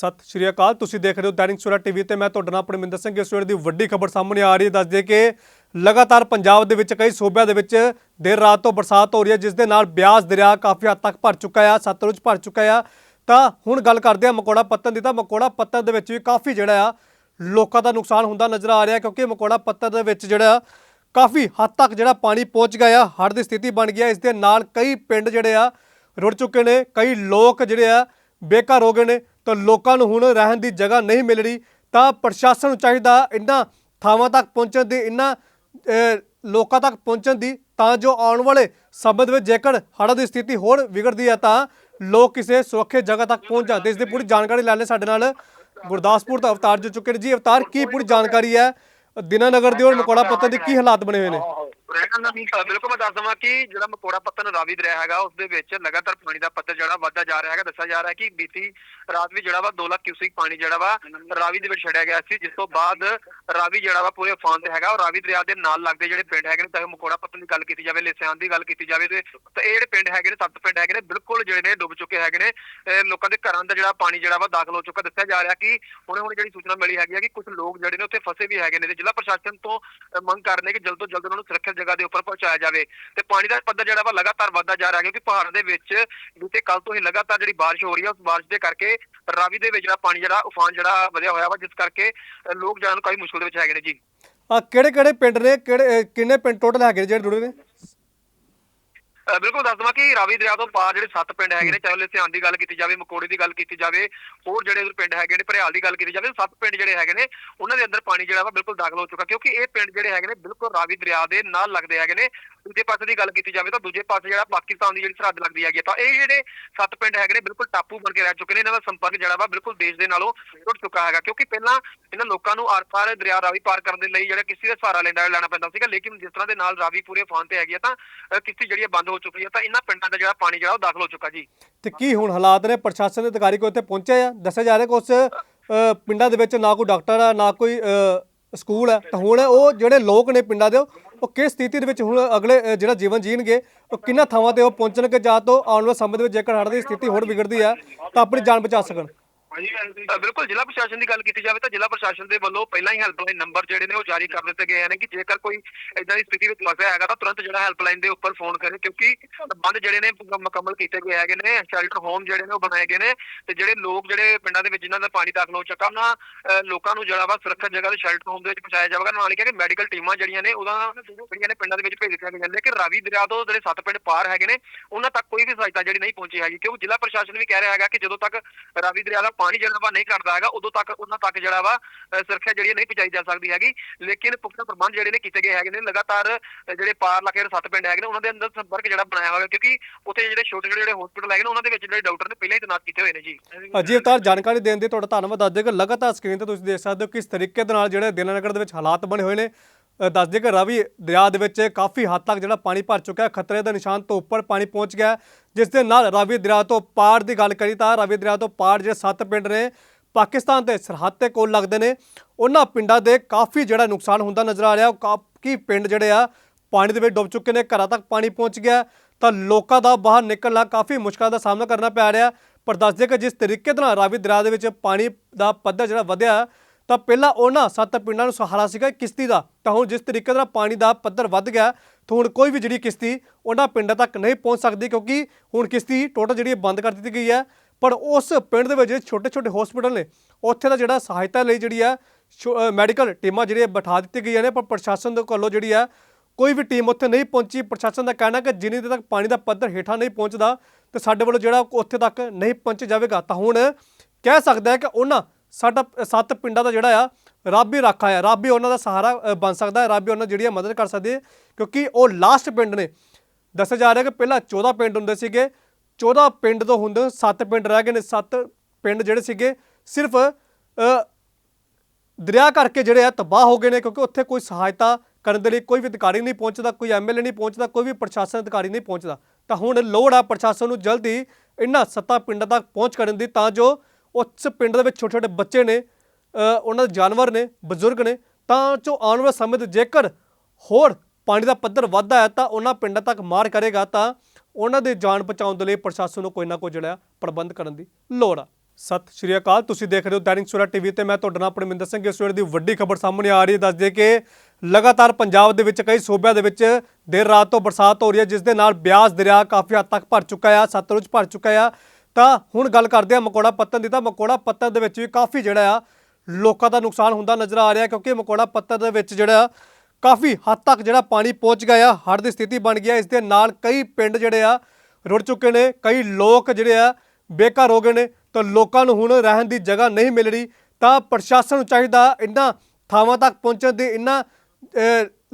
ਸਤਿ ਸ਼੍ਰੀ ਅਕਾਲ। ਤੁਸੀਂ ਦੇਖ ਰਹੇ ਹੋ ਦੈਨਿਕ ਸਵੇਰਾ ਟੀਵੀ ਤੇ ਮੈਂ ਤੁਹਾਡਾ ਨਾਮ ਪਰਮਿੰਦਰ ਸਿੰਘ। ਇਸ ਵੇਲੇ ਦੀ ਵੱਡੀ ਖਬਰ ਸਾਹਮਣੇ ਆ ਰਹੀ ਹੈ। ਦੱਸ ਦੇ ਕਿ ਲਗਾਤਾਰ ਪੰਜਾਬ ਦੇ ਵਿੱਚ ਕਈ ਸੂਬਿਆਂ ਦੇ ਵਿੱਚ ਦੇਰ ਰਾਤ ਤੋਂ ਬਰਸਾਤ ਹੋ ਰਹੀ ਹੈ, ਜਿਸ ਦੇ ਨਾਲ ਬਿਆਸ ਦਰਿਆ ਕਾਫੀ ਹੱਦ ਤੱਕ ਭਰ ਚੁੱਕਾ ਆ, ਸਤਲੁਜ ਭਰ ਚੁੱਕਾ ਆ। ਤਾਂ ਹੁਣ ਗੱਲ ਕਰਦੇ ਆ ਮਕੋੜਾ ਪੱਤਨ ਦੀ। ਤਾਂ ਮਕੋੜਾ ਪੱਤਨ ਦੇ ਵਿੱਚ ਵੀ ਕਾਫੀ ਜਿਹੜਾ ਆ, ਲੋਕਾਂ ਦਾ ਨੁਕਸਾਨ ਹੁੰਦਾ ਨਜ਼ਰ ਆ ਰਿਹਾ, ਕਿਉਂਕਿ ਮਕੋੜਾ ਪੱਤਨ ਦੇ ਵਿੱਚ ਜਿਹੜਾ ਕਾਫੀ ਹੱਦ ਤੱਕ ਜਿਹੜਾ ਪਾਣੀ ਪਹੁੰਚ ਗਿਆ ਆ, ਹੜ੍ਹ ਦੀ ਸਥਿਤੀ ਬਣ ਗਈ ਆ। ਇਸ ਦੇ ਨਾਲ ਕਈ ਪਿੰਡ ਜਿਹੜੇ ਆ, ਰੁੜ ਚੁੱਕੇ ਨੇ। ਕਈ ਲੋਕ ਜਿਹੜੇ ਆ, ਬੇਘਰ ਹੋ ਗਏ ਨੇ। ਤਾਂ ਲੋਕਾਂ ਨੂੰ ਹੁਣ ਰਹਿਣ ਦੀ ਜਗ੍ਹਾ ਨਹੀਂ ਮਿਲ ਰਹੀ, ਤਾਂ ਪ੍ਰਸ਼ਾਸਨ ਨੂੰ ਚਾਹੀਦਾ ਇਹਨਾਂ ਥਾਵਾਂ ਤੱਕ ਪਹੁੰਚਣ ਦੀ ਇਹਨਾਂ ਲੋਕਾਂ ਤੱਕ ਪਹੁੰਚਣ ਦੀ, ਤਾਂ ਜੋ ਆਉਣ ਵਾਲੇ ਸਮੇਂ ਦੇ ਵਿੱਚ ਜੇਕਰ ਹੜ੍ਹਾਂ ਦੀ ਸਥਿਤੀ ਹੋਰ ਵਿਗੜਦੀ ਹੈ, ਤਾਂ ਲੋਕ ਕਿਸੇ ਸੁਰੱਖਿਅਤ ਜਗ੍ਹਾ ਤੱਕ ਪਹੁੰਚ ਜਾਂਦੇ ਇਸ ਦੀ ਪੂਰੀ ਜਾਣਕਾਰੀ ਲੈ ਲੈਣੇ ਸਾਡੇ ਨਾਲ ਗੁਰਦਾਸਪੁਰ ਤੋਂ ਅਵਤਾਰ ਜੁੜ ਚੁੱਕੇ ਨੇ। ਜੀ, ਅਵਤਾਰ, ਕੀ ਪੂਰੀ ਜਾਣਕਾਰੀ ਹੈ? ਦਿਨਾਨਗਰ ਦੀ ਔਰ ਮਕੌੜਾ ਪੱਤਨ ਦੀ ਕੀ ਹਾਲਾਤ ਬਣੇ ਹੋਏ ਨੇ? ਰਹਿਣ ਦਾ ਨਹੀਂ ਬਿਲਕੁਲ ਮੈਂ ਦੱਸ ਦਵਾਂ ਕਿ ਜਿਹੜਾ ਮਕੋੜਾ ਪੱਤਨ ਰਾਵੀ ਦਰਿਆ ਹੈਗਾ ਉਸ ਦੇ ਵਿੱਚ ਲਗਾਤਾਰ ਪਾਣੀ ਦਾ ਪੱਧਰ ਜਿਹੜਾ ਵੱਧਦਾ ਜਾ ਰਿਹਾ ਹੈਗਾ, ਦੱਸਿਆ ਜਾ ਰਿਹਾ ਹੈ ਕਿ ਬੀਤੀ ਰਾਤ ਵੀ ਜਿਹੜਾ ਵਾ 2 ਲੱਖ ਕਿਊਸਿਕ ਪਾਣੀ ਜਿਹੜਾ ਵਾ ਰਾਵੀ ਦੇ ਵਿੱਚ ਛੱਡਿਆ ਗਿਆ ਸੀ, ਜਿਸ ਤੋਂ ਬਾਅਦ ਰਾਵੀ ਜਿਹੜਾ ਵਾ ਪੂਰੇ ਫਾਨ ਤੇ ਹੈਗਾ, ਔਰ ਰਾਵੀ ਦਰਿਆ ਦੇ ਨਾਲ ਲੱਗਦੇ ਜਿਹੜੇ ਪਿੰਡ ਹੈਗੇ ਨੇ, ਚਾਹੇ ਮਕੋੜਾ ਪੱਤਨ ਦੀ ਗੱਲ ਕੀਤੀ ਜਾਵੇ, ਲਿਸਿਆਨ ਦੀ ਗੱਲ ਕੀਤੀ ਜਾਵੇ ਤੇ ਇਹ ਜਿਹੜੇ ਪਿੰਡ ਹੈਗੇ ਨੇ, ਸੱਤ ਪਿੰਡ ਹੈਗੇ ਨੇ, ਬਿਲਕੁਲ ਜਿਹੜੇ ਨੇ ਡੁੱਬ ਚੁੱਕੇ ਹੈਗੇ ਨੇ ਲੋਕਾਂ ਦੇ ਘਰਾਂ ਦਾ ਜਿਹੜਾ ਪਾਣੀ ਜਿਹੜਾ ਵਾ ਦਾਖਲ ਹੋ ਚੁੱਕਾ, ਦੱਸਿਆ ਜਾ ਰਿਹਾ ਕਿ ਹੁਣੇ ਹੁਣੇ ਜਿਹੜੀ ਸੂਚਨਾ ਮਿਲੀ ਹੈਗੀ ਹੈ ਕਿ ਕੁਝ ਲੋਕ ਜਿਹੜੇ ਨੇ ਉੱਥੇ ਫਸੇ ਵੀ ਹੈਗੇ ਨੇ ਤੇ ਜ਼ਿਲ੍ਹਾ ਪ੍ਰਸ਼ਾਸਨ ਤੋਂ ਮੰਗ ਕਰ ਰਹੇ ਨੇ ਕਿ ਜਲਦ ਤੋਂ ਜਲਦ ਉਹਨਾਂ ਨੂੰ ਸੁਰੱਖਿਅਤ ਜਗ੍ਹਾ ਦੇ ਉੱਪਰ ਪਹੁੰਚਾਇਆ ਜਾਵੇ। ਤੇ ਪਾਣੀ ਦਾ ਪੱਧਰ ਜਿਹੜਾ ਵਾ ਲਗਾਤਾਰ ਵੱਧਦਾ ਜਾ ਰਿਹਾ, ਕਿਉਂਕਿ ਪਹਾੜ ਦੇ ਵਿੱਚ ਬੀਤੇ ਕੱਲ ਤੋਂ ਹੀ ਲਗਾਤਾਰ ਜਿਹੜੀ ਬਾਰਿਸ਼ ਹੋ ਰਹੀ ਹੈ ਉਸ ਬਾਰਿਸ਼ ਦੇ ਕਰਕੇ ਰਾਵੀ ਦੇ ਵਿੱਚ ਜਿਹੜਾ ਪਾਣੀ ਜਿਹੜਾ, ਉਫਾਨ ਜਿਹੜਾ ਵਧਿਆ ਹੋਇਆ ਵਾ, ਜਿਸ ਕਰਕੇ ਲੋਕ ਜਾਣ ਨੂੰ ਕਾਫੀ ਮੁਸ਼ਕਲ ਦੇ ਵਿੱਚ ਹੈਗੇ ਨੇ ਜੀ। ਆ ਕਿਹੜੇ ਕਿਹੜੇ ਪਿੰਡ ਨੇ, ਕਿਹੜੇ ਕਿੰਨੇ ਪਿੰਡ ਟੋਟਲ ਹੈਗੇ ਨੇ ਜਿਹੜੇ ਜੁੜੇ ਨੇ? ਬਿਲਕੁਲ ਦੱਸ ਦਵਾਂ ਕਿ ਰਾਵੀ ਦਰਿਆ ਤੋਂ ਪਾਰ ਜਿਹੜੇ ਸੱਤ ਪਿੰਡ ਹੈਗੇ ਨੇ ਚਾਹੇ ਲਿਸਿਆਨ ਦੀ ਗੱਲ ਕੀਤੀ ਜਾਵੇ ਮਕੋੜੀ ਦੀ ਗੱਲ ਕੀਤੀ ਜਾਵੇ ਹੋਰ ਜਿਹੜੇ ਪਿੰਡ ਹੈਗੇ ਨੇ ਭਰਿਆਲ ਦੀ ਗੱਲ ਕੀਤੀ ਜਾਵੇ ਸੱਤ ਪਿੰਡ ਜਿਹੜੇ ਹੈਗੇ ਨੇ ਉਹਨਾਂ ਦੇ ਅੰਦਰ ਪਾਣੀ ਜਿਹੜਾ ਵਾ ਬਿਲਕੁਲ ਦਾਖਲ ਹੋ ਚੁੱਕਾ ਕਿਉਂਕਿ ਇਹ ਪਿੰਡ ਜਿਹੜੇ ਹੈਗੇ ਨੇ ਬਿਲਕੁਲ ਰਾਵੀ ਦਰਿਆ ਦੇ ਨਾਲ ਲੱਗਦੇ ਹੈਗੇ ਨੇ। ਦੂਜੇ ਪਾਸੇ ਦੀ ਗੱਲ ਕੀਤੀ ਜਾਵੇ ਤਾਂ ਦੂਜੇ ਪਾਸੇ ਜਿਹੜਾ ਪਾਕਿਸਤਾਨ ਦੀ ਜਿਹੜੀ ਸਰਹੱਦ ਲੱਗਦੀ ਹੈਗੀ ਤਾਂ ਇਹ ਜਿਹੜੇ ਸੱਤ ਪਿੰਡ ਹੈਗੇ ਨੇ ਬਿਲਕੁਲ ਟਾਪੂ ਬਣ ਕੇ ਰਹਿ ਚੁੱਕੇ ਨੇ ਇਹਨਾਂ ਦਾ ਸੰਪਰਕ ਜਿਹੜਾ ਵਾ ਬਿਲਕੁਲ ਦੇਸ਼ ਦੇ ਨਾਲੋਂ ਟੁੱਟ ਚੁੱਕਾ ਹੈਗਾ ਕਿਉਂਕਿ ਪਹਿਲਾਂ ਇਹਨਾਂ ਲੋਕਾਂ ਨੂੰ ਆਰ-ਪਾਰ ਦਰਿਆ ਰਾਵੀ ਪਾਰ ਕਰਨ ਦੇ ਲਈ ਜਿਹੜਾ ਕਿਸੇ ਦਾ ਸਹਾਰਾ ਲੈਣਾ ਪੈਂਦਾ ਸੀਗਾ ਲੇਕਿਨ ਜਿਸ ਤਰ੍ਹਾਂ ਦੇ ਨਾਲ ਰਾਵੀ ਪੂਰੇ ਫਾਨ ਤੇ ਹੈਗੀ ਆ ਤਾਂ ਕਿਸ਼ਤੀ ਜਿਹੜੀ ਬੰਦ ਹੋ ਚੁੱਕੀ ਹੈ ਤਾਂ ਇਹਨਾਂ ਪਿੰਡਾਂ ਦਾ ਜਿਹੜਾ ਪਾਣੀ ਜਿਹੜਾ ਉਹ ਦਾਖਲ ਹੋ ਚੁੱਕਾ ਜੀ। ਤੇ ਕੀ ਹੁਣ ਹਾਲਾਤ ਨੇ? ਪ੍ਰਸ਼ਾਸਨ ਦੇ ਅਧਿਕਾਰੀ ਕੋਈ ਉੱਥੇ ਪਹੁੰਚੇ ਆ। ਦੱਸਿਆ ਜਾ ਰਿਹਾ ਕਿ ਉਸ ਅ, ਪਿੰਡਾਂ ਦੇ ਵਿੱਚ ਨਾ ਕੋਈ ਡਾਕਟਰ ਆ ਨਾ ਕੋਈ ਅ, ਸਕੂਲ ਹੈ ਤਾਂ ਹੁਣ ਉਹ ਜਿਹੜੇ ਲੋਕ ਨੇ ਪਿੰਡਾਂ ਦੇ ਉਹ ਕਿਸ ਸਥਿਤੀ ਦੇ ਵਿੱਚ ਹੁਣ ਅਗਲੇ ਅ, ਜਿਹੜਾ ਜੀਵਨ ਜੀਣਗੇ ਉਹ ਕਿੰਨਾ ਥਾਵਾਂ ਤੇ ਉਹ ਪਹੁੰਚਣਗੇ ਜਾਂ ਤੋਂ ਆਉਣ ਵਾਲੇ ਸਮੇਂ ਦੇ ਵਿੱਚ ਜੇਕਰ ਹੜ੍ਹ ਦੀ ਸਥਿਤੀ ਹੋਰ ਵਿਗੜਦੀ ਹੈ ਤਾਂ ਆਪਣੀ ਜਾਨ ਬਚਾ ਸਕਣ? ਬਿਲਕੁਲ ਜ਼ਿਲ੍ਹਾ ਪ੍ਰਸ਼ਾਸਨ ਦੀ ਗੱਲ ਕੀਤੀ ਜਾਵੇ ਤਾਂ ਜ਼ਿਲ੍ਹਾ ਪ੍ਰਸ਼ਾਸਨ ਦੇ ਵੱਲੋਂ ਪਹਿਲਾਂ ਹੀ ਹੈਲਪਲਾਈਨ ਨੰਬਰ ਜਿਹੜੇ ਨੇ ਉਹ ਜਾਰੀ ਕਰ ਦਿੱਤੇ ਗਏ ਨੇ ਕਿ ਜੇਕਰ ਕੋਈ ਇਦਾਂ ਦੀ ਸਥਿਤੀ ਵਿੱਚ ਫਸਿਆ ਹੈਗਾ ਤਾਂ ਤੁਰੰਤ ਜਿਹੜਾ ਹੈਲਪਲਾਈਨ ਦੇ ਉੱਪਰ ਫੋਨ ਕਰੇ ਕਿਉਂਕਿ ਬੰਦ ਜਿਹੜੇ ਨੇ ਮੁਕੰਮਲ ਕੀਤੇ ਗਏ ਹੈਗੇ ਨੇ ਸ਼ੈਲਟਰ ਹੋਮ ਜਿਹੜੇ ਨੇ ਉਹ ਬਣਾਏ ਗਏ ਨੇ ਤੇ ਜਿਹੜੇ ਲੋਕ ਜਿਹੜੇ ਪਿੰਡਾਂ ਦੇ ਵਿੱਚ ਜਿਨ੍ਹਾਂ ਦਾ ਪਾਣੀ ਦਾਖਲ ਹੋ ਚੁੱਕਾ ਉਹਨਾਂ ਲੋਕਾਂ ਨੂੰ ਜਿਹੜਾ ਵਾ ਸੁਰੱਖਿਅਤ ਜਗ੍ਹਾ ਤੇ ਸ਼ੈਲਟਰ ਹੋਮ ਦੇ ਵਿੱਚ ਪਹੁੰਚਾਇਆ ਜਾਵੇਗਾ। ਨਾਲ ਹੀ ਕਿ ਮੈਡੀਕਲ ਟੀਮਾਂ ਜਿਹੜੀਆਂ ਨੇ ਉਹਦਾ ਜਿਹੜੀਆਂ ਨੇ ਪਿੰਡਾਂ ਦੇ ਵਿੱਚ ਭੇਜ ਦਿੱਤੀਆਂ ਗਈਆਂ ਨੇ ਕਿ ਰਾਵੀ ਦਰਿਆ ਤੋਂ ਜਿਹੜੇ ਸੱਤ ਪਿੰਡ ਪਾਰ ਹੈਗੇ ਨੇ, ਉਹਨਾਂ ਤੱਕ ਕੋਈ ਵੀ ਸਹਾਇਤਾ ਜਿਹੜੀ ਨਹੀਂ ਪਹੁੰਚੀ ਹੈਗੀ। ਕਿਉਂਕਿ ਜ਼ਿਲ੍ਹਾ ਪ੍ਰਸ਼ਾਸਨ ਵੀ ਕਹਿ ਰਿਹਾ ਹੈਗਾ ਕਿ ਜਦੋਂ ਤੱਕ ਰਾਵੀ ਦਰਿਆ ਦਾ ਪਾਣੀ ਜਿਹੜਾ ਵਾ ਨਹੀਂ ਘਟਦਾ ਹੈਗਾ, ਉਦੋਂ ਤੱਕ ਉਹਨਾਂ ਤੱਕ ਜਿਹੜਾ ਵਾ ਸੁਰੱਖਿਆ ਜਿਹੜੀ ਨਹੀਂ ਪਹੁੰਚਾਈ ਜਾ ਸਕਦੀ ਹੈਗੀ। ਲੇਕਿਨ ਪੁਖਤਾ ਪ੍ਰਬੰਧ ਜਿਹੜੇ ਨੇ ਕੀਤੇ ਗਏ ਹੈਗੇ ਨੇ, ਲਗਾਤਾਰ ਜਿਹੜੇ ਪਾਰ ਇਲਾਕੇ ਦੇ ਸੱਤ ਪਿੰਡ ਹੈਗੇ ਨੇ, ਉਹਨਾਂ ਦੇ ਅੰਦਰ ਸੰਪਰਕ ਜਿਹੜਾ ਬਣਾਇਆ ਹੋਇਆ, ਕਿਉਂਕਿ ਉੱਥੇ ਜਿਹੜੇ ਛੋਟੇ ਛੋਟੇ ਜਿਹੜੇ ਹਸਪੀਟਲ ਹੈਗੇ ਨੇ, ਉਹਨਾਂ ਦੇ ਵਿੱਚ ਜਿਹੜੇ ਡਾਕਟਰ ਨੇ ਪਹਿਲਾਂ ਹੀ ਤੈਨਾਤ ਕੀਤੇ ਹੋਏ ਨੇ ਜੀ। ਅਜੀ ਅਵਤਾਰ ਜਾਣਕਾਰੀ ਦੇਣ ਦੀ ਤੁਹਾਡਾ ਧੰਨਵਾਦ ਦੱਸ ਲਗਾਤਾਰ ਸਕਰੀਨ ਤੇ ਤੁਸੀਂ ਦੇਖ ਸਕਦੇ ਹੋ ਕਿਸ ਤਰੀਕੇ ਦੇ ਨਾਲ ਜਿਹੜੇ ਦਿਨਾਨਗਰ ਦੇ ਵਿੱਚ ਹਾਲਾਤ ਬਣੇ ਹੋਏ ਨੇ। ਦੱਸ ਦਿਓ ਕਿ ਰਾਵੀ ਦਰਿਆ ਦੇ ਵਿੱਚ ਕਾਫੀ ਹੱਦ ਤੱਕ ਜਿਹੜਾ ਪਾਣੀ ਭਰ ਚੁੱਕਾ ਹੈ, ਖਤਰੇ ਦੇ ਨਿਸ਼ਾਨ ਤੋਂ ਉੱਪਰ ਪਾਣੀ ਪਹੁੰਚ ਗਿਆ ਜਿਸ ਦੇ ਨਾਲ ਰਾਵੀ ਦਰਿਆ ਤੋਂ ਪਾਰ ਦੀ ਗੱਲ ਕਰੀ ਤਾਂ ਰਾਵੀ ਦਰਿਆ ਤੋਂ ਪਾਰ ਜਿਹੜੇ ਸੱਤ ਪਿੰਡ ਨੇ, ਪਾਕਿਸਤਾਨ ਦੇ ਸਰਹੱਦ ਤੇ ਕੋਲ ਲੱਗਦੇ ਨੇ। ਉਹਨਾਂ ਪਿੰਡਾਂ ਦੇ ਕਾਫੀ ਜਿਹੜਾ ਨੁਕਸਾਨ ਹੁੰਦਾ ਨਜ਼ਰ ਆ ਰਿਹਾ, ਉਹ ਕਾਫੀ ਪਿੰਡ ਜਿਹੜੇ ਆ, ਪਾਣੀ ਦੇ ਵਿੱਚ ਡੁੱਬ ਚੁੱਕੇ ਨੇ, ਘਰਾਂ ਤੱਕ ਪਾਣੀ ਪਹੁੰਚ ਗਿਆ ਤਾਂ ਲੋਕਾਂ ਦਾ ਬਾਹਰ ਨਿਕਲਣਾ ਕਾਫੀ ਮੁਸ਼ਕਲਾਂ ਦਾ ਸਾਹਮਣਾ ਕਰਨਾ ਪੈ ਰਿਹਾ ਪਰ ਦੱਸਦੇ ਕਿ ਜਿਸ ਤਰੀਕੇ ਦੇ ਨਾਲ ਰਾਵੀ ਦਰਿਆ ਦੇ ਵਿੱਚ ਪਾਣੀ ਦਾ ਪੱਧਰ ਜਿਹੜਾ ਵਧਿਆ ਤਾਂ ਪਹਿਲਾਂ ਉਹਨਾਂ ਸੱਤ ਪਿੰਡਾਂ ਨੂੰ ਸਹਾਰਾ ਸੀਗਾ ਕਿਸ਼ਤੀ ਦਾ। ਤਾਂ ਹੁਣ ਜਿਸ ਤਰੀਕੇ ਨਾਲ ਪਾਣੀ ਦਾ ਪੱਧਰ ਵੱਧ ਗਿਆ, ਤਾਂ ਹੁਣ ਕੋਈ ਵੀ ਜਿਹੜੀ ਕਿਸ਼ਤੀ ਉਹਨਾਂ ਪਿੰਡਾਂ ਤੱਕ ਨਹੀਂ ਪਹੁੰਚ ਸਕਦੀ ਕਿਉਂਕਿ ਹੁਣ ਕਿਸ਼ਤੀ ਟੋਟਲ ਜਿਹੜੀ ਹੈ ਬੰਦ ਕਰ ਦਿੱਤੀ ਗਈ ਹੈ। ਪਰ ਉਸ ਪਿੰਡ ਦੇ ਵਿੱਚ ਜਿਹੜੇ ਛੋਟੇ ਛੋਟੇ ਹਸਪੀਟਲ ਨੇ, ਉੱਥੇ ਦਾ ਜਿਹੜਾ ਸਹਾਇਤਾ ਲਈ ਜਿਹੜੀ ਹੈ ਮੈਡੀਕਲ ਟੀਮਾਂ ਜਿਹੜੀਆਂ ਬਿਠਾ ਦਿੱਤੀ ਗਈਆਂ ਨੇ, ਪਰ ਪ੍ਰਸ਼ਾਸਨ ਦੇ ਕੋਲੋਂ ਜਿਹੜੀ ਹੈ, ਕੋਈ ਵੀ ਟੀਮ ਉੱਥੇ ਨਹੀਂ ਪਹੁੰਚੀ। ਪ੍ਰਸ਼ਾਸਨ ਦਾ ਕਹਿਣਾ ਕਿ ਜਿੰਨੀ ਦੇਰ ਤੱਕ ਪਾਣੀ ਦਾ ਪੱਧਰ ਹੇਠਾਂ ਨਹੀਂ ਪਹੁੰਚਦਾ, ਤੇ ਸਾਡੇ ਵੱਲੋਂ ਜਿਹੜਾ ਉੱਥੇ ਤੱਕ ਨਹੀਂ ਪਹੁੰਚ ਜਾਵੇਗਾ। ਤਾਂ ਹੁਣ ਕਹਿ ਸਕਦਾ ਹੈ ਕਿ ਉਹਨਾਂ ਸਾਡਾ ਸੱਤ ਪਿੰਡਾਂ ਦਾ ਜਿਹੜਾ ਆ, ਰੱਬ ਹੀ ਰਾਖਾ ਆ। ਰੱਬ ਹੀ ਉਹਨਾਂ ਦਾ ਸਹਾਰਾ ਬਣ ਸਕਦਾ ਹੈ ਰੱਬ ਹੀ ਉਹਨਾਂ ਦੀ ਜਿਹੜੀ ਹੈ ਮਦਦ ਕਰ ਸਕਦੀ ਹੈ ਕਿਉਂਕਿ ਉਹ ਲਾਸਟ ਪਿੰਡ ਨੇ। ਦੱਸਿਆ ਜਾ ਰਿਹਾ ਕਿ ਪਹਿਲਾਂ 14 ਪਿੰਡ ਹੁੰਦੇ ਸੀਗੇ। 14 ਪਿੰਡ ਤੋਂ ਹੁੰਦੇ ਸੱਤ ਪਿੰਡ ਰਹਿ ਗਏ ਨੇ। ਸੱਤ ਪਿੰਡ ਜਿਹੜੇ ਸੀਗੇ, ਸਿਰਫ ਦਰਿਆ ਕਰਕੇ ਜਿਹੜੇ ਆ ਤਬਾਹ ਹੋ ਗਏ ਨੇ, ਕਿਉਂਕਿ ਉੱਥੇ ਕੋਈ ਸਹਾਇਤਾ ਕਰਨ ਦੇ ਲਈ ਕੋਈ ਵੀ ਅਧਿਕਾਰੀ ਨਹੀਂ ਪਹੁੰਚਦਾ, ਕੋਈ ਐਮਐਲਏ ਨਹੀਂ ਪਹੁੰਚਦਾ, ਕੋਈ ਵੀ ਪ੍ਰਸ਼ਾਸਨ ਅਧਿਕਾਰੀ ਨਹੀਂ ਪਹੁੰਚਦਾ। ਤਾਂ ਹੁਣ ਲੋੜ ਆ ਪ੍ਰਸ਼ਾਸਨ ਨੂੰ ਜਲਦੀ ਇਹਨਾਂ ਸੱਤਾ ਪਿੰਡਾਂ ਤੱਕ ਪਹੁੰਚ ਕਰਨ ਦੀ, ਤਾਂ ਜੋ ਉਸ ਪਿੰਡ ਦੇ ਵਿੱਚ ਛੋਟੇ ਛੋਟੇ ਬੱਚੇ ਨੇ ਉਹਨਾਂ ਦੇ ਜਾਨਵਰ ਨੇ, ਬਜ਼ੁਰਗ ਨੇ, ਤਾਂ ਜੋ ਆਉਣ ਵਾਲੇ ਸਮੇਂ 'ਤੇ ਜੇਕਰ ਹੋਰ ਪਾਣੀ ਦਾ ਪੱਧਰ ਵੱਧਦਾ ਹੈ ਤਾਂ ਉਹਨਾਂ ਪਿੰਡਾਂ ਤੱਕ ਮਾਰ ਕਰੇਗਾ ਤਾਂ ਉਹਨਾਂ ਦੇ ਜਾਨ ਬਚਾਉਣ ਦੇ ਲਈ ਪ੍ਰਸ਼ਾਸਨ ਨੂੰ ਕੋਈ ਨਾ ਕੋਈ ਜਿਹੜਾ ਪ੍ਰਬੰਧ ਕਰਨ ਦੀ ਲੋੜ ਆ। ਸਤਿ ਸ਼੍ਰੀ ਅਕਾਲ, ਤੁਸੀਂ ਦੇਖ ਰਹੇ ਹੋ ਦੈਨਿਕ ਸਵੇਰਾ ਟੀਵੀ ਤੇ ਮੈਂ ਤੁਹਾਡਾ ਨਾਮ ਪਰਮਿੰਦਰ ਸਿੰਘ ਇਸ ਵੇਲੇ ਦੀ ਵੱਡੀ ਖਬਰ ਸਾਹਮਣੇ ਆ ਰਹੀ ਹੈ। ਦੱਸਦੇ ਕਿ ਲਗਾਤਾਰ ਪੰਜਾਬ ਦੇ ਵਿੱਚ ਕਈ ਸੂਬਿਆਂ ਦੇ ਵਿੱਚ ਦੇਰ ਰਾਤ ਤੋਂ ਬਰਸਾਤ ਹੋ ਰਹੀ ਹੈ, ਜਿਸ ਦੇ ਨਾਲ ਬਿਆਸ ਦਰਿਆ ਕਾਫੀ ਹੱਦ ਤੱਕ ਭਰ ਚੁੱਕਾ ਆ ਸਤਲੁਜ ਭਰ ਚੁੱਕਾ ਆ ਤਾਂ ਹੁਣ ਗੱਲ ਕਰਦੇ ਆ ਮਕੌੜਾ ਪੱਤਨ ਦੀ। ਤਾਂ ਮਕੌੜਾ ਪੱਤਨ ਦੇ ਵਿੱਚ ਵੀ ਕਾਫੀ ਜਿਹੜਾ ਆ, ਲੋਕਾਂ ਦਾ ਨੁਕਸਾਨ ਹੁੰਦਾ ਨਜ਼ਰ ਆ ਰਿਹਾ ਕਿਉਂਕਿ ਮਕੌੜਾ ਪੱਤਨ ਦੇ ਵਿੱਚ ਜਿਹੜਾ ਕਾਫੀ ਹੱਦ ਤੱਕ ਜਿਹੜਾ ਪਾਣੀ ਪਹੁੰਚ ਗਿਆ ਆ, ਹੜ੍ਹ ਦੀ ਸਥਿਤੀ ਬਣ ਗਈ ਆ। ਇਸ ਦੇ ਨਾਲ ਕਈ ਪਿੰਡ ਜਿਹੜੇ ਆ, ਰੁੜ ਚੁੱਕੇ ਨੇ, ਕਈ ਲੋਕ ਜਿਹੜੇ ਆ, ਬੇਘਰ ਹੋ ਗਏ ਨੇ। ਤਾਂ ਲੋਕਾਂ ਨੂੰ ਹੁਣ ਰਹਿਣ ਦੀ ਜਗ੍ਹਾ ਨਹੀਂ ਮਿਲ ਰਹੀ। ਤਾਂ ਪ੍ਰਸ਼ਾਸਨ ਨੂੰ ਚਾਹੀਦਾ ਇਹਨਾਂ ਥਾਵਾਂ ਤੱਕ ਪਹੁੰਚਣ ਦੀ ਇਹਨਾਂ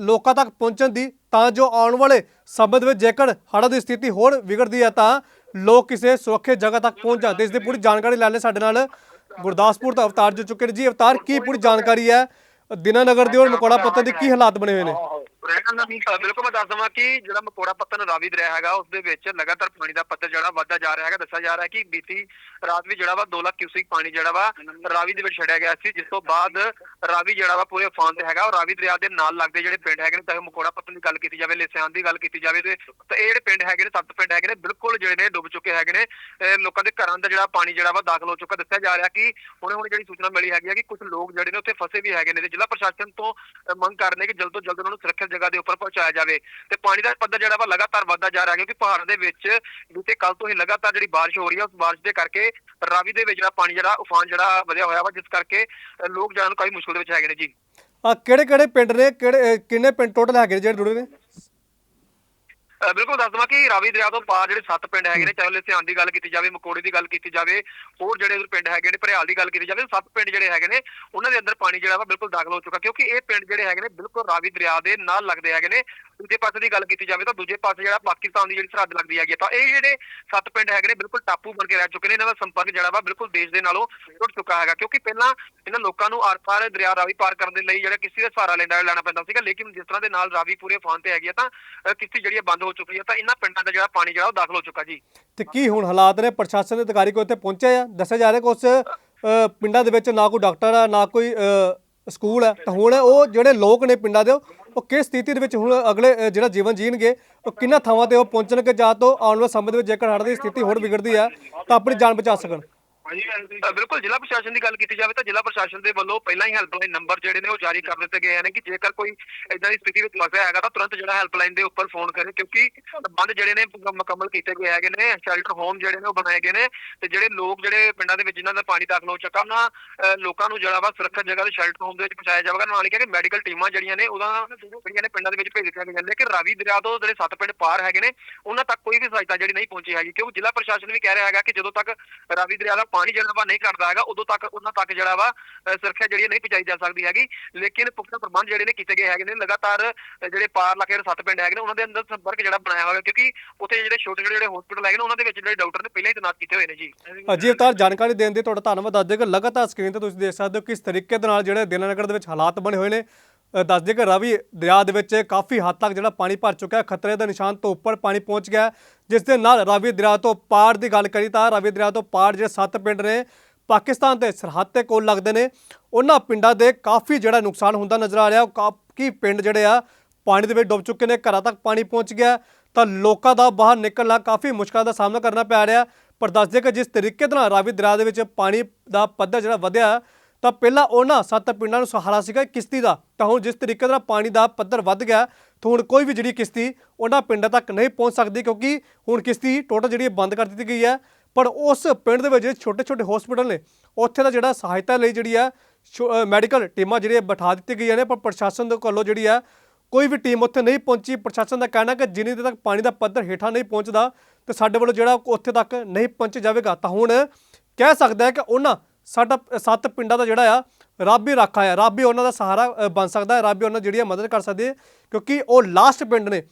ਲੋਕਾਂ ਤੱਕ ਪਹੁੰਚਣ ਦੀ, ਤਾਂ ਜੋ ਆਉਣ ਵਾਲੇ ਸਮੇਂ ਦੇ ਵਿੱਚ ਜੇਕਰ ਹੜ੍ਹ ਦੀ ਸਥਿਤੀ ਹੋਰ ਵਿਗੜਦੀ ਹੈ ਤਾਂ ਲੋਕ ਕਿਸੇ ਸੁਰੱਖਿਅਤ ਜਗ੍ਹਾ ਤੱਕ ਪਹੁੰਚ ਜਾਂਦੇ, ਇਸ ਦੀ ਪੂਰੀ ਜਾਣਕਾਰੀ ਲੈਣੇ ਸਾਡੇ ਨਾਲ ਗੁਰਦਾਸਪੁਰ ਤੋਂ ਅਵਤਾਰ ਜੁੜ ਚੁੱਕੇ ਨੇ। ਜੀ, ਅਵਤਾਰ, ਕੀ ਪੂਰੀ ਜਾਣਕਾਰੀ ਹੈ? ਦਿਨਾਨਗਰ ਦੇ ਔਰ ਮਕੌੜਾ ਪੱਤਨ ਦੇ ਕੀ ਹਾਲਾਤ ਬਣੇ ਹੋਏ ਨੇ? ਰਹਿਣ ਦਾ ਨਹੀਂ ਬਿਲਕੁਲ ਮੈਂ ਦੱਸ ਦਵਾਂ ਕਿ ਜਿਹੜਾ ਮਕੋੜਾ ਪੱਤਨ ਰਾਵੀ ਦਰਿਆ ਹੈਗਾ, ਉਸ ਦੇ ਵਿੱਚ ਲਗਾਤਾਰ ਪਾਣੀ ਦਾ ਪੱਧਰ ਜਿਹੜਾ ਵੱਧਦਾ ਜਾ ਰਿਹਾ ਹੈਗਾ, ਦੱਸਿਆ ਜਾ ਰਿਹਾ ਹੈ ਕਿ ਬੀਤੀ ਰਾਤ ਵੀ ਜਿਹੜਾ ਵਾ 2 ਲੱਖ ਕਿਊਸਿਕ ਪਾਣੀ ਜਿਹੜਾ ਵਾ ਰਾਵੀ ਦੇ ਵਿੱਚ ਛੱਡਿਆ ਗਿਆ ਸੀ, ਜਿਸ ਤੋਂ ਬਾਅਦ ਰਾਵੀ ਜਿਹੜਾ ਵਾ ਪੂਰੇ ਉਫਾਨ ਤੇ ਹੈਗਾ, ਔਰ ਰਾਵੀ ਦਰਿਆ ਦੇ ਨਾਲ ਲੱਗਦੇ ਜਿਹੜੇ ਪਿੰਡ ਹੈਗੇ ਨੇ, ਚਾਹੇ ਮਕੋੜਾ ਪੱਤਨ ਦੀ ਗੱਲ ਕੀਤੀ ਜਾਵੇ ਲੇਸਿਆਂ ਦੀ ਗੱਲ ਕੀਤੀ ਜਾਵੇ ਤੇ ਇਹ ਜਿਹੜੇ ਪਿੰਡ ਹੈਗੇ ਨੇ, ਸੱਤ ਪਿੰਡ ਹੈਗੇ ਨੇ, ਬਿਲਕੁਲ ਜਿਹੜੇ ਨੇ ਡੁੱਬ ਚੁੱਕੇ ਹੈਗੇ ਨੇ ਲੋਕਾਂ ਦੇ ਘਰਾਂ ਦਾ ਜਿਹੜਾ ਪਾਣੀ ਜਿਹੜਾ ਵਾ ਦਾਖਲ ਹੋ ਚੁੱਕਾ, ਦੱਸਿਆ ਜਾ ਰਿਹਾ ਕਿ ਹੁਣੇ ਹੁਣੇ ਜਿਹੜੀ ਸੂਚਨਾ ਮਿਲੀ ਹੈਗੀ ਹੈ ਕਿ ਕੁਝ ਲੋਕ ਜਿਹੜੇ ਨੇ ਉੱਥੇ ਫਸੇ ਵੀ ਹੈਗੇ ਨੇ ਤੇ ਜ਼ਿਲ੍ਹਾ ਪ੍ਰਸ਼ਾਸਨ ਤੋਂ ਮੰਗ ਕਰ ਰਹੇ ਨੇ ਕਿ ਜਲਦ ਤੋਂ ਜਲਦ ਉਹਨਾਂ ਨੂੰ ਸੁਰੱਖਿਅਤ ਜਗ੍ਹਾ ਦੇ ਉੱਪਰ ਪਹੁੰਚਾਇਆ ਜਾਵੇ। ਤੇ ਪਾਣੀ ਦਾ ਪੱਧਰ ਜਿਹੜਾ ਵਾ ਲਗਾਤਾਰ ਵੱਧਦਾ ਜਾ ਰਿਹਾ ਕਿਉਂਕਿ ਪਹਾੜ ਦੇ ਵਿੱਚ ਬੀਤੇ ਕੱਲ ਤੋਂ ਹੀ ਲਗਾਤਾਰ ਜਿਹੜੀ ਬਾਰਿਸ਼ ਹੋ ਰਹੀ ਹੈ, ਉਸ ਬਾਰਿਸ਼ ਦੇ ਕਰਕੇ ਰਾਵੀ ਦੇ ਵਿੱਚ ਜਿਹੜਾ ਪਾਣੀ ਜਿਹੜਾ, ਉਫਾਨ ਜਿਹੜਾ ਵਧਿਆ ਹੋਇਆ ਵਾ, ਜਿਸ ਕਰਕੇ ਲੋਕ ਜਾਣ ਨੂੰ ਕਾਫੀ ਮੁਸ਼ਕਲ ਦੇ ਵਿੱਚ ਹੈਗੇ ਨੇ ਜੀ। ਆ ਕਿਹੜੇ ਕਿਹੜੇ ਪਿੰਡ ਨੇ, ਕਿਹੜੇ ਕਿੰਨੇ ਪਿੰਡ ਟੋਟਲ ਹੈਗੇ ਨੇ ਜਿਹੜੇ ਜੁੜੇ ਨੇ? ਬਿਲਕੁਲ ਦੱਸ ਦਵਾਂ ਕਿ ਰਾਵੀ ਦਰਿਆ ਤੋਂ ਪਾਰ ਜਿਹੜੇ ਸੱਤ ਪਿੰਡ ਹੈਗੇ ਨੇ ਚਾਹੇ ਲਸਿਆਣ ਦੀ ਗੱਲ ਕੀਤੀ ਜਾਵੇ ਮਕੋੜੇ ਦੀ ਗੱਲ ਕੀਤੀ ਜਾਵੇ ਹੋਰ ਜਿਹੜੇ ਪਿੰਡ ਹੈਗੇ ਨੇ ਭਰਿਆਲ ਦੀ ਗੱਲ ਕੀਤੀ ਜਾਵੇ ਸੱਤ ਪਿੰਡ ਜਿਹੜੇ ਹੈਗੇ ਨੇ ਉਹਨਾਂ ਦੇ ਅੰਦਰ ਪਾਣੀ ਜਿਹੜਾ ਵਾ ਬਿਲਕੁਲ ਦਾਖਲ ਹੋ ਚੁੱਕਾ ਕਿਉਂਕਿ ਇਹ ਪਿੰਡ ਜਿਹੜੇ ਹੈਗੇ ਨੇ ਬਿਲਕੁਲ ਰਾਵੀ ਦਰਿਆ ਦੇ ਨਾਲ ਲੱਗਦੇ ਹੈਗੇ ਨੇ। ਦੂਜੇ ਪਾਸੇ ਦੀ ਗੱਲ ਕੀਤੀ ਜਾਵੇ ਤਾਂ ਦੂਜੇ ਪਾਸੇ ਜਿਹੜਾ ਪਾਕਿਸਤਾਨ ਦੀ ਜਿਹੜੀ ਸਰਹੱਦ ਲੱਗਦੀ ਹੈਗੀ ਤਾਂ ਇਹ ਜਿਹੜੇ ਸੱਤ ਪਿੰਡ ਹੈਗੇ ਨੇ ਬਿਲਕੁਲ ਟਾਪੂ ਬਣ ਕੇ ਰਹਿ ਚੁੱਕੇ ਨੇ ਇਹਨਾਂ ਦਾ ਸੰਪਰਕ ਜਿਹੜਾ ਵਾ ਬਿਲਕੁਲ ਦੇਸ਼ ਦੇ ਨਾਲੋਂ ਟੁੱਟ ਚੁੱਕਾ ਹੈਗਾ ਕਿਉਂਕਿ ਪਹਿਲਾਂ ਇਹਨਾਂ ਲੋਕਾਂ ਨੂੰ ਆਰ-ਪਾਰ ਦਰਿਆ ਰਾਵੀ ਪਾਰ ਕਰਨ ਦੇ ਲਈ ਜਿਹੜਾ ਕਿਸੇ ਦਾ ਸਹਾਰਾ ਲੈਂਦਾ ਲੈਣਾ ਪੈਂਦਾ ਸੀਗਾ, ਲੇਕਿਨ ਜਿਸ ਤਰ੍ਹਾਂ ਦੇ ਨਾਲ ਰਾਵੀ ਪੂਰੇ ਫਾਨ ਤੇ ਹੈਗੀ ਹੈ ਤਾਂ ਕਿਸ਼ਤੀ ਜਿਹੜੀ ਬੰਦ ਹੋ ਚੁੱਕੀ ਹੈ ਤਾਂ ਇਹਨਾਂ ਪਿੰਡਾਂ ਦਾ ਜਿਹੜਾ ਪਾਣੀ ਜਿਹੜਾ ਉਹ ਦਾਖਲ ਹੋ ਚੁੱਕਾ ਜੀ। ਤੇ ਕੀ ਹੁਣ ਹਾਲਾਤ ਨੇ? ਪ੍ਰਸ਼ਾਸਨ ਦੇ ਅਧਿਕਾਰੀ ਕੋਈ ਉੱਥੇ ਪਹੁੰਚੇ ਆ? ਦੱਸਿਆ ਜਾ ਰਿਹਾ ਕਿ ਉਸ ਪਿੰਡਾਂ ਦੇ ਵਿੱਚ ਨਾ ਕੋਈ ਡਾਕਟਰ ਆ, ਨਾ ਕੋਈ ਸਕੂਲ ਹੈ ਤਾਂ ਹੁਣ ਉਹ ਜਿਹੜੇ ਲੋਕ ਨੇ ਪਿੰਡਾਂ ਦੇ, ਉਹ ਕਿਸ ਸਥਿਤੀ ਦੇ ਵਿੱਚ ਹੁਣ ਅਗਲੇ ਜਿਹੜਾ ਜੀਵਨ ਜੀਣਗੇ, ਉਹ ਕਿੰਨਾ ਥਾਵਾਂ ਤੇ ਉਹ ਪਹੁੰਚਣਗੇ ਜਾਂ ਤੋਂ ਆਉਣ ਵਾਲੇ ਸਮੇਂ ਦੇ ਵਿੱਚ ਜੇਕਰ ਹੜ੍ਹ ਦੀ ਸਥਿਤੀ ਹੋਰ ਵਿਗੜਦੀ ਹੈ ਤਾਂ ਆਪਣੀ ਜਾਨ ਬਚਾ ਸਕਣ? ਬਿਲਕੁਲ, ਜ਼ਿਲ੍ਹਾ ਪ੍ਰਸ਼ਾਸਨ ਦੀ ਗੱਲ ਕੀਤੀ ਜਾਵੇ ਤਾਂ ਜ਼ਿਲ੍ਹਾ ਪ੍ਰਸ਼ਾਸਨ ਦੇ ਵੱਲੋਂ ਪਹਿਲਾਂ ਹੀ ਹੈਲਪਲਾਈਨ ਨੰਬਰ ਜਿਹੜੇ ਨੇ ਉਹ ਜਾਰੀ ਕਰ ਦਿੱਤੇ ਗਏ ਹਨ ਕਿ ਜੇਕਰ ਕੋਈ ਇਦਾਂ ਦੀ ਸਥਿਤੀ ਵਿੱਚ ਫਸਿਆ ਹੈਗਾ ਤਾਂ ਤੁਰੰਤ ਜਿਹੜਾ ਹੈਲਪਲਾਈਨ ਦੇ ਉੱਪਰ ਫੋਨ ਕਰੇ ਕਿਉਂਕਿ ਬੰਦ ਜਿਹੜੇ ਨੇ ਮੁਕੰਮਲ ਕੀਤੇ ਗਏ ਹੈਗੇ ਨੇ ਸ਼ੈਲਟਰ ਹੋਮ ਜਿਹੜੇ ਨੇ ਉਹ ਬਣਾਏ ਗਏ ਨੇ ਤੇ ਜਿਹੜੇ ਲੋਕ ਜਿਹੜੇ ਪਿੰਡਾਂ ਦੇ ਵਿੱਚ ਜਿਨ੍ਹਾਂ ਦਾ ਪਾਣੀ ਦਾਖਲ ਹੋ ਚੁੱਕਾ ਉਹਨਾਂ ਲੋਕਾਂ ਨੂੰ ਜਿਹੜਾ ਵਾ ਸੁਰੱਖਿਅਤ ਜਗ੍ਹਾ ਤੇ ਸ਼ੈਲਟਰ ਹੋਮ ਦੇ ਵਿੱਚ ਪਹੁੰਚਾਇਆ ਜਾਵੇਗਾ। ਨਾਲ ਹੀ ਕਿ ਮੈਡੀਕਲ ਟੀਮਾਂ ਜਿਹੜੀਆਂ ਨੇ ਉਹਦਾ ਜਿਹੜੀਆਂ ਨੇ ਪਿੰਡਾਂ ਦੇ ਵਿੱਚ ਭੇਜ ਦਿੱਤੀਆਂ ਗਈਆਂ ਨੇ ਕਿ ਰਾਵੀ ਦਰਿਆ ਤੋਂ ਜਿਹੜੇ ਸੱਤ ਪਿੰਡ ਪਾਰ ਹੈਗੇ ਨੇ, ਉਹਨਾਂ ਤੱਕ ਕੋਈ ਵੀ ਸਹਾਇਤਾ ਜਿਹੜੀ ਨਹੀਂ ਪਹੁੰਚੀ ਹੈਗੀ। ਕਿਉਂਕਿ ਜ਼ਿਲ੍ਹਾ ਪ੍ਰਸ਼ਾਸਨ ਵੀ ਕਹਿ ਰਿਹਾ ਹੈਗਾ ਕਿ ਜਦੋਂ ਤੱਕ ਰਾਵੀ ਦਰਿਆ ਦਾ ਪਾਣੀ ਜਿਹੜਾ ਵਾ ਨਹੀਂ ਘਟਦਾ ਹੈਗਾ, ਉਦੋਂ ਤੱਕ, ਉਹਨਾਂ ਤੱਕ ਜਿਹੜਾ ਵਾ ਸੁਰੱਖਿਆ ਜਿਹੜੀ ਨਹੀਂ ਪਹੁੰਚਾਈ ਜਾ ਸਕਦੀ ਹੈਗੀ। ਲੇਕਿਨ ਪੁਖਤਾ ਪ੍ਰਬੰਧ ਜਿਹੜੇ ਨੇ ਕੀਤੇ ਗਏ ਹੈਗੇ ਨੇ, ਲਗਾਤਾਰ ਜਿਹੜੇ ਪਾਰ ਇਲਾਕੇ ਸੱਤ ਪਿੰਡ ਹੈਗੇ ਨੇ, ਉਹਨਾਂ ਦੇ ਅੰਦਰ ਸੰਪਰਕ ਜਿਹੜਾ ਬਣਾਇਆ ਹੋਇਆ, ਕਿਉਂਕਿ ਉੱਥੇ ਜਿਹੜੇ ਛੋਟੇ ਛੋਟੇ ਜਿਹੜੇ ਹਸਪੀਟਲ ਹੈਗੇ ਨੇ, ਉਹਨਾਂ ਦੇ ਵਿੱਚ ਜਿਹੜੇ ਡਾਕਟਰ ਨੇ ਪਹਿਲਾਂ ਹੀ ਤੈਨਾਤ ਕੀਤੇ ਹੋਏ ਨੇ ਜੀ। ਅਜੀ ਅਵਤਾਰ ਜਾਣਕਾਰੀ ਦੇਣ ਦੀ ਤੁਹਾਡਾ ਧੰਨਵਾਦ ਦੱਸ ਲਗਾਤਾਰ ਸਕਰੀਨ ਤੇ ਤੁਸੀਂ ਦੇਖ ਸਕਦੇ ਹੋ ਕਿਸ ਤਰੀਕੇ ਦੇ ਨਾਲ ਜਿਹੜੇ ਦਿਨਾਨਗਰ ਦੇ ਵਿੱਚ ਹਾਲਾਤ ਬਣੇ ਹੋਏ ਨੇ। ਦੱਸ ਦਿਓ ਕਿ ਰਾਵੀ ਦਰਿਆ ਦੇ ਵਿੱਚ ਕਾਫੀ ਹੱਦ ਤੱਕ ਜਿਹੜਾ ਪਾਣੀ ਭਰ ਚੁੱਕਾ ਹੈ ਖਤਰੇ ਦੇ ਨਿਸ਼ਾਨ ਤੋਂ ਉੱਪਰ ਪਾਣੀ ਪਹੁੰਚ ਗਿਆ। ਜਿਸ ਦੇ ਨਾਲ ਰਾਵੀ ਦਰਿਆ ਤੋਂ ਪਾਰ ਦੀ ਗੱਲ ਕਰੀ ਤਾਂ ਰਾਵੀ ਦਰਿਆ ਤੋਂ ਪਾਰ ਜਿਹੜੇ ਸੱਤ ਪਿੰਡ ਨੇ, ਪਾਕਿਸਤਾਨ ਦੇ ਸਰਹੱਦ ਤੇ ਕੋਲ ਲੱਗਦੇ ਨੇ। ਉਹਨਾਂ ਪਿੰਡਾਂ ਦੇ ਕਾਫੀ ਜਿਹੜਾ ਨੁਕਸਾਨ ਹੁੰਦਾ ਨਜ਼ਰ ਆ ਰਿਹਾ। ਉਹ ਕਾਫੀ ਪਿੰਡ ਜਿਹੜੇ ਆ, ਪਾਣੀ ਦੇ ਵਿੱਚ ਡੁੱਬ ਚੁੱਕੇ ਨੇ, ਘਰਾਂ ਤੱਕ ਪਾਣੀ ਪਹੁੰਚ ਗਿਆ। ਤਾਂ ਲੋਕਾਂ ਦਾ ਬਾਹਰ ਨਿਕਲਣਾ ਕਾਫੀ ਮੁਸ਼ਕਲਾਂ ਦਾ ਸਾਹਮਣਾ ਕਰਨਾ ਪੈ ਰਿਹਾ। ਪਰ ਦੱਸ ਦਈਏ ਕਿ ਜਿਸ ਤਰੀਕੇ ਦੇ ਨਾਲ ਰਾਵੀ ਦਰਿਆ ਦੇ ਵਿੱਚ ਪਾਣੀ ਦਾ ਪੱਧਰ ਜਿਹੜਾ ਵਧਿਆ ਤਾਂ ਪਹਿਲਾਂ ਉਹਨਾਂ ਸੱਤ ਪਿੰਡਾਂ ਨੂੰ ਸਹਾਰਾ ਸੀਗਾ ਕਿਸ਼ਤੀ ਦਾ। ਤਾਂ ਹੁਣ ਜਿਸ ਤਰੀਕੇ ਨਾਲ ਪਾਣੀ ਦਾ ਪੱਧਰ ਵੱਧ ਗਿਆ, ਤਾਂ ਹੁਣ ਕੋਈ ਵੀ ਜਿਹੜੀ ਕਿਸ਼ਤੀ ਉਹਨਾਂ ਪਿੰਡਾਂ ਤੱਕ ਨਹੀਂ ਪਹੁੰਚ ਸਕਦੀ ਕਿਉਂਕਿ ਹੁਣ ਕਿਸ਼ਤੀ ਟੋਟਲ ਜਿਹੜੀ ਹੈ ਬੰਦ ਕਰ ਦਿੱਤੀ ਗਈ ਹੈ। ਪਰ ਉਸ ਪਿੰਡ ਦੇ ਵਿੱਚ ਜਿਹੜੇ ਛੋਟੇ ਛੋਟੇ ਹਸਪੀਟਲ ਨੇ, ਉੱਥੇ ਦਾ ਜਿਹੜਾ ਸਹਾਇਤਾ ਲਈ ਜਿਹੜੀ ਆ ਮੈਡੀਕਲ ਟੀਮਾਂ ਜਿਹੜੀਆਂ ਬਿਠਾ ਦਿੱਤੀ ਗਈਆਂ ਨੇ, ਪਰ ਪ੍ਰਸ਼ਾਸਨ ਦੇ ਕੋਲੋਂ ਜਿਹੜੀ ਆ, ਕੋਈ ਵੀ ਟੀਮ ਉੱਥੇ ਨਹੀਂ ਪਹੁੰਚੀ। ਪ੍ਰਸ਼ਾਸਨ ਦਾ ਕਹਿਣਾ ਕਿ ਜਿੰਨੀ ਦੇਰ ਤੱਕ ਪਾਣੀ ਦਾ ਪੱਧਰ ਹੇਠਾਂ ਨਹੀਂ ਪਹੁੰਚਦਾ, ਤੇ ਸਾਡੇ ਵੱਲੋਂ ਜਿਹੜਾ ਉੱਥੇ ਤੱਕ ਨਹੀਂ ਪਹੁੰਚ ਜਾਵੇਗਾ। ਤਾਂ ਹੁਣ ਕਹਿ ਸਕਦਾ ਹੈ ਕਿ ਉਹਨਾਂ ਸਾਡਾ ਸੱਤ ਪਿੰਡਾਂ ਦਾ ਜਿਹੜਾ ਆ, ਰੱਬ ਹੀ ਰਾਖਾ ਆ। ਰੱਬ ਹੀ ਉਹਨਾਂ ਦਾ ਸਹਾਰਾ ਬਣ ਸਕਦਾ ਹੈ, ਰੱਬ ਹੀ ਉਹਨਾਂ ਦੀ ਜਿਹੜੀ ਆ ਮਦਦ ਕਰ ਸਕਦੀ ਹੈ, ਕਿਉਂਕਿ ਉਹ ਲਾਸਟ ਪਿੰਡ ਨੇ।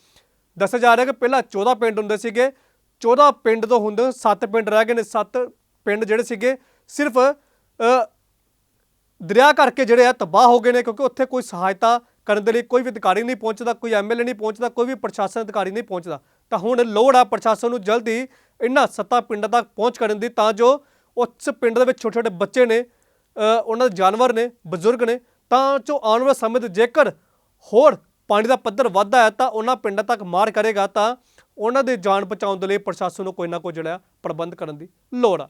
ਦੱਸਿਆ ਜਾ ਰਿਹਾ ਕਿ ਪਹਿਲਾਂ 14 ਪਿੰਡ ਹੁੰਦੇ ਸੀਗੇ। 14 ਪਿੰਡ ਤੋਂ ਹੁੰਦੇ ਸੱਤ ਪਿੰਡ ਰਹਿ ਗਏ ਨੇ। ਸੱਤ ਪਿੰਡ ਜਿਹੜੇ ਸੀਗੇ, ਸਿਰਫ ਦਰਿਆ ਕਰਕੇ ਜਿਹੜੇ ਆ ਤਬਾਹ ਹੋ ਗਏ ਨੇ, ਕਿਉਂਕਿ ਉੱਥੇ ਕੋਈ ਸਹਾਇਤਾ ਕਰਨ ਦੇ ਲਈ ਕੋਈ ਵੀ ਅਧਿਕਾਰੀ ਨਹੀਂ ਪਹੁੰਚਦਾ, ਕੋਈ ਐਮਐਲਏ ਨਹੀਂ ਪਹੁੰਚਦਾ, ਕੋਈ ਵੀ ਪ੍ਰਸ਼ਾਸਨ ਅਧਿਕਾਰੀ ਨਹੀਂ ਪਹੁੰਚਦਾ। ਤਾਂ ਹੁਣ ਲੋੜ ਆ ਪ੍ਰਸ਼ਾਸਨ ਨੂੰ ਜਲਦੀ ਇਹਨਾਂ ਸੱਤਾ ਪਿੰਡਾਂ ਤੱਕ ਪਹੁੰਚ ਕਰਨ ਦੀ, ਤਾਂ ਜੋ ਉਸ ਪਿੰਡ ਦੇ ਵਿੱਚ ਛੋਟੇ ਛੋਟੇ ਬੱਚੇ ਨੇ ਉਹਨਾਂ ਦੇ ਜਾਨਵਰ ਨੇ, ਬਜ਼ੁਰਗ ਨੇ, ਤਾਂ ਜੋ ਆਉਣ ਵਾਲੇ ਸਮੇਂ 'ਤੇ ਜੇਕਰ ਹੋਰ ਪਾਣੀ ਦਾ ਪੱਧਰ ਵੱਧਦਾ ਹੈ, ਤਾਂ ਉਹਨਾਂ ਪਿੰਡਾਂ ਤੱਕ ਮਾਰ ਕਰੇਗਾ, ਤਾਂ ਉਹਨਾਂ ਦੇ ਜਾਨ ਬਚਾਉਣ ਦੇ ਲਈ ਪ੍ਰਸ਼ਾਸਨ ਨੂੰ ਕੋਈ ਨਾ ਕੋਈ ਜਿਹੜਾ ਪ੍ਰਬੰਧ ਕਰਨ ਦੀ ਲੋੜ ਆ।